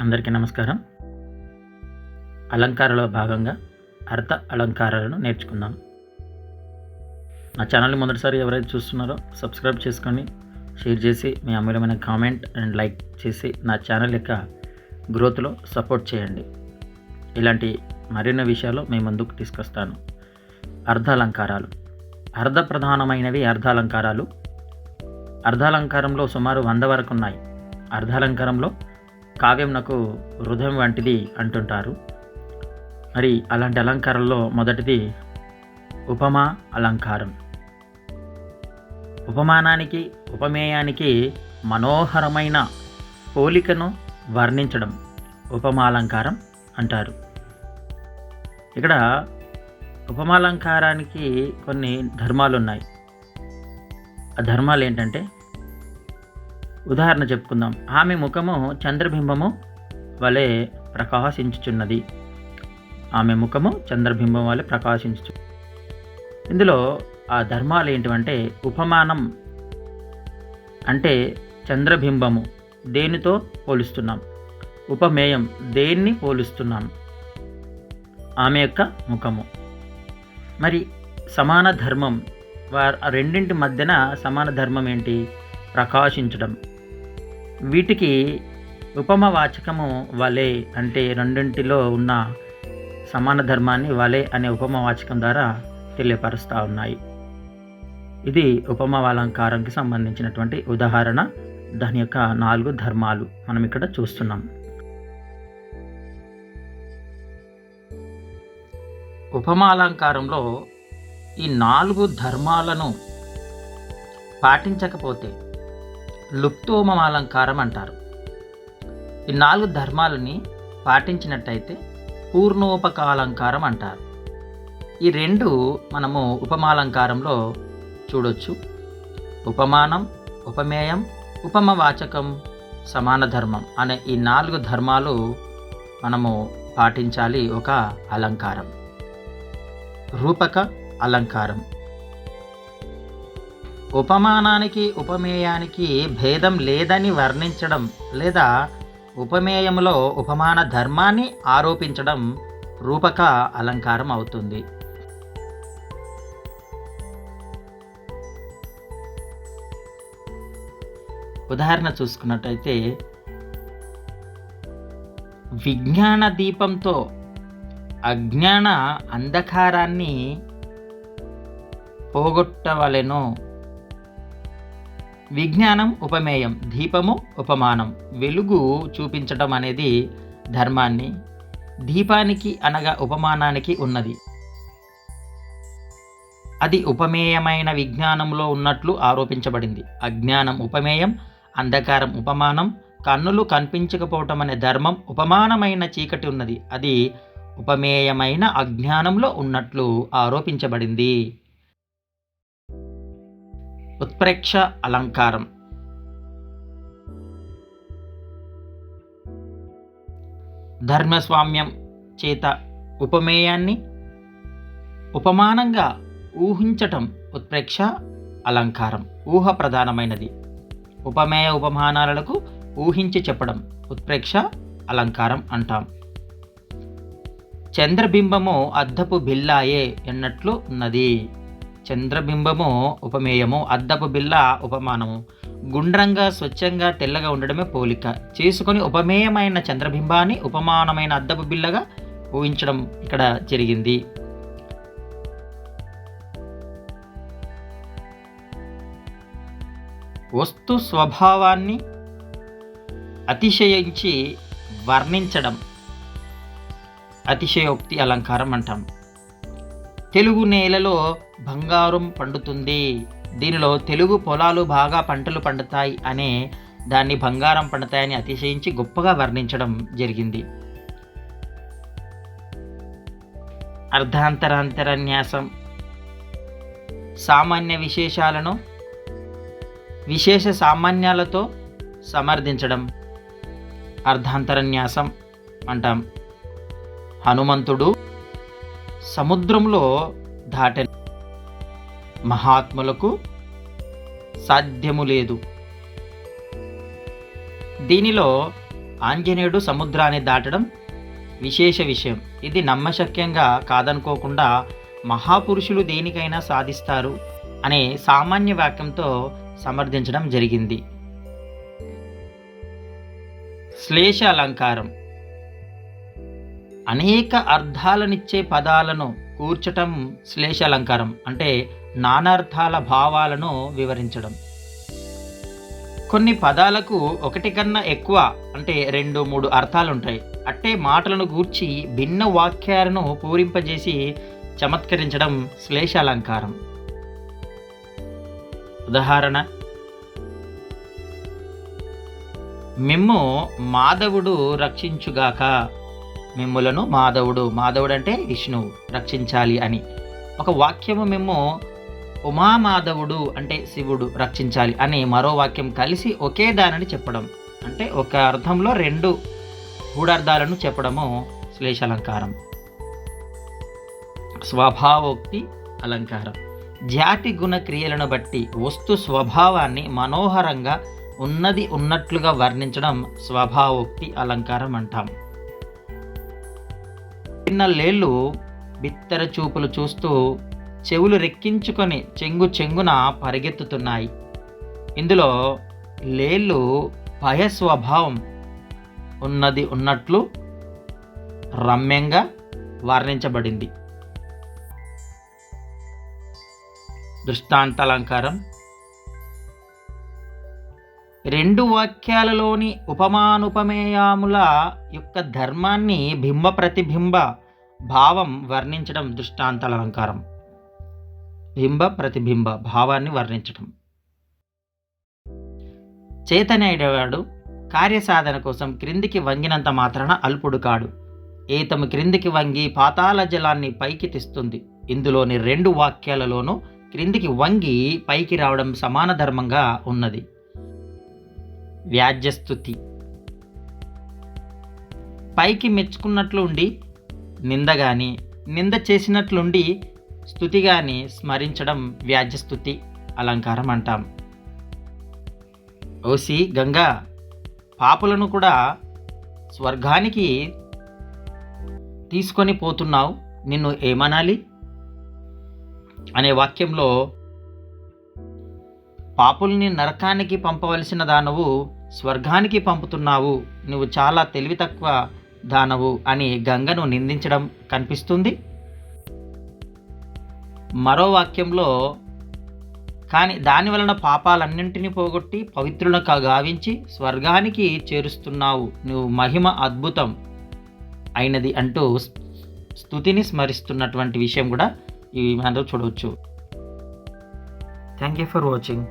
అందరికీ నమస్కారం. అలంకారలో భాగంగా అర్థ అలంకారాలను నేర్చుకుందాం. నా ఛానల్ని మొదటిసారి ఎవరైతే చూస్తున్నారో సబ్స్క్రైబ్ చేసుకొని షేర్ చేసి మీ అమూల్యమైన కామెంట్ అండ్ లైక్ చేసి నా ఛానల్ యొక్క గ్రోత్లో సపోర్ట్ చేయండి. ఇలాంటి మరిన్ని విషయాలు మీ ముందుకు తీసుకొస్తాను. అర్ధాలంకారాలు అర్ధ ప్రధానమైనవి అర్ధాలంకారాలు అర్ధాలంకారంలో సుమారు వంద వరకు ఉన్నాయి. అర్ధాలంకారంలో కావ్యం నాకు హృదయం వంటిది అంటుంటారు. మరి అలాంటి అలంకారంలో మొదటిది ఉపమా అలంకారం. ఉపమానానికి ఉపమేయానికి మనోహరమైన పోలికను వర్ణించడం ఉపమాలంకారం అంటారు. ఇక్కడ ఉపమాలంకారానికి కొన్ని ధర్మాలు ఉన్నాయి ఆ ధర్మాలు ఏంటంటే ఉదాహరణ చెప్పుకుందాం. ఆమె ముఖము చంద్రబింబము వలె ప్రకాశించుచున్నది. ఆమె ముఖము చంద్రబింబం వలె ప్రకాశించు ఇందులో ఆ ధర్మాలు ఏంటివంటే ఉపమానం అంటే చంద్రబింబము దేనితో పోలుస్తున్నాం? ఉపమేయం దేన్ని పోలుస్తున్నాం? ఆమె యొక్క ముఖము. మరి సమాన ధర్మం వారు రెండింటి మధ్యన సమాన ధర్మం ఏంటి? ప్రకాశించడం. వీటికి ఉపమవాచకము వలే అంటే రెండింటిలో ఉన్న సమాన ధర్మాన్ని వలే అనే ఉపమవాచకం ద్వారా తెలియపరుస్తూ ఉన్నాయి. ఇది ఉపమవాలంకారంకి సంబంధించినటువంటి ఉదాహరణ. దాని యొక్క నాలుగు ధర్మాలు మనం ఇక్కడ చూస్తున్నాం. ఉపమాలంకారంలో ఈ నాలుగు ధర్మాలను పాటించకపోతే లుప్తోమమాలంకారం అంటారు ఈ నాలుగు ధర్మాలని పాటించినట్టయితే పూర్ణోపకాలంకారం అంటారు ఈ రెండు మనము ఉపమాలంకారంలో చూడొచ్చు. ఉపమానం ఉపమేయం ఉపమవాచకం సమాన ధర్మం అనే ఈ నాలుగు ధర్మాలు మనము పాటించాలి ఒక అలంకారం. రూపక అలంకారం. ఉపమానానికి ఉపమేయానికి భేదం లేదని వర్ణించడం లేదా ఉపమేయంలో ఉపమాన ధర్మాన్ని ఆరోపించడం రూపక అలంకారం అవుతుంది. ఉదాహరణ చూసుకున్నట్టయితే విజ్ఞాన దీపంతో అజ్ఞాన అంధకారాన్ని పోగొట్టవలెను. విజ్ఞానం ఉపమేయం దీపము ఉపమానం. వెలుగు చూపించటం అనేది ధర్మాన్ని. దీపానికి అనగా ఉపమానానికి ఉన్నది. అది ఉపమేయమైన విజ్ఞానంలో ఉన్నట్లు ఆరోపించబడింది. అజ్ఞానం ఉపమేయం అంధకారం ఉపమానం కన్నులు కనిపించకపోవటం అనే ధర్మం ఉపమానమైన చీకటి ఉన్నది. అది ఉపమేయమైన అజ్ఞానంలో ఉన్నట్లు ఆరోపించబడింది. ఉత్ప్రేక్ష అలంకారం. ధర్మస్వామ్యం చేత ఉపమేయాన్ని ఉపమానంగా ఊహించటం ఉత్ప్రేక్ష అలంకారం. ఊహ ప్రధానమైనది. ఉపమేయ ఉపమానాలకు ఊహించి చెప్పడం ఉత్ప్రేక్ష అలంకారం అంటాం. చంద్రబింబము అద్దపు బిల్లాయే ఎన్నట్లు ఉన్నది. చంద్రబింబము ఉపమేయము అద్దపు బిల్ల ఉపమానము. గుండ్రంగా స్వచ్ఛంగా తెల్లగా ఉండడమే పోలిక. చేసుకొని ఉపమేయమైన చంద్రబింబాన్ని ఉపమానమైన అద్దపు బిల్లగా ఊహించడం ఇక్కడ జరిగింది. వస్తు స్వభావాన్ని అతిశయించి వర్ణించడం అతిశయోక్తి అలంకారం అంటాం. తెలుగు నేలలో బంగారం పండుతుంది. దీనిలో తెలుగు పొలాలు బాగా పంటలు పండుతాయి అనే దాన్ని బంగారం పండుతాయని అతిశయించి గొప్పగా వర్ణించడం జరిగింది. అర్ధాంతరాంతరన్యాసం. సామాన్య విశేషాలను విశేష సామాన్యాలతో సమర్థించడం. అర్ధాంతరన్యాసం అంటాం. హనుమంతుడు సముద్రంలో దాటెను మహాత్ములకు సాధ్యము లేదు. దీనిలో ఆంజనేయుడు సముద్రాన్ని దాటడం విశేష విషయం. ఇది నమ్మశక్యంగా కాదనుకోకుండా మహాపురుషులు దేనికైనా సాధిస్తారు అనే సామాన్య వాక్యంతో సమర్థించడం జరిగింది. శ్లేష అలంకారం. అనేక అర్థాలనిచ్చే పదాలను కూర్చటం శ్లేష అలంకారం. అంటే నానార్థాల భావాలను వివరించడం. కొన్ని పదాలకు ఒకటి కన్నా ఎక్కువ అంటే రెండు మూడు అర్థాలు ఉంటాయి అట్టే మాటలను గూర్చి భిన్న వాక్యాలను పూరింపజేసి చమత్కరించడం శ్లేషాలంకారం. ఉదాహరణ మిమ్ము మాధవుడు రక్షించుగాక. మిమ్ములను మాధవుడు మాధవుడు అంటే విష్ణువు రక్షించాలి అని. ఒక వాక్యము మిమ్ము ఉమామాధవుడు అంటే శివుడు రక్షించాలి అని మరో వాక్యం కలిసి ఒకే దానిని చెప్పడం. అంటే ఒక అర్థంలో రెండు గూఢార్థాలను చెప్పడము శ్లేషాలంకారం. స్వభావోక్తి అలంకారం. జాతి గుణ క్రియలను బట్టి వస్తు స్వభావాన్ని మనోహరంగా ఉన్నది ఉన్నట్లుగా వర్ణించడం స్వభావోక్తి అలంకారం అంటాం. చిన్న లేళ్ళు బిత్తర చూపులు చూస్తూ చెవులు రెక్కించుకొని చెంగు చెంగున పరిగెత్తుతున్నాయి. ఇందులో లేళ్ళు భయ స్వభావం ఉన్నది ఉన్నట్లు రమ్యంగా వర్ణించబడింది. దృష్టాంతాలంకారం. రెండు వాక్యాలలోని ఉపమానుపమేయాముల యొక్క ధర్మాన్ని బింబ ప్రతిబింబ భావం వర్ణించడం దృష్టాంతాలంకారం. బింబ ప్రతిబింబ భావాన్ని వర్ణించటం. చైతన్యుడవాడు కార్యసాధన కోసం క్రిందికి వంగినంత మాత్రాన అల్పుడు కాడు. ఏతము క్రిందికి వంగి పాతాల జలాన్ని పైకి తెస్తుంది. ఇందులోని రెండు వాక్యాలలోనూ క్రిందికి వంగి పైకి రావడం సమాన ధర్మంగా ఉన్నది. వ్యాజ్యస్థుతి. పైకి మెచ్చుకున్నట్లు ఉండి నింద కానీ నింద చేసినట్లుండి స్థుతిగాని స్మరించడం వ్యాజ్యస్థుతి అలంకారం అంటాం. ఓసి గంగా పాపులను కూడా స్వర్గానికి తీసుకొని పోతున్నావు నిన్ను ఏమనాలి? అనే వాక్యంలో పాపుల్ని నరకానికి పంపవలసిన దానవు స్వర్గానికి పంపుతున్నావు నువ్వు చాలా తెలివి తక్కువ దానవు అని గంగను నిందించడం కనిపిస్తుంది. మరో వాక్యంలో కానీ దాని వలన పాపాలన్నింటినీ పోగొట్టి పవిత్రులకు గావించి స్వర్గానికి చేరుస్తున్నావు నువ్వు మహిమ అద్భుతం అయినది అంటూ స్థుతిని స్మరిస్తున్నటువంటి విషయం కూడా ఈ మనం చూడవచ్చు. Thank you for watching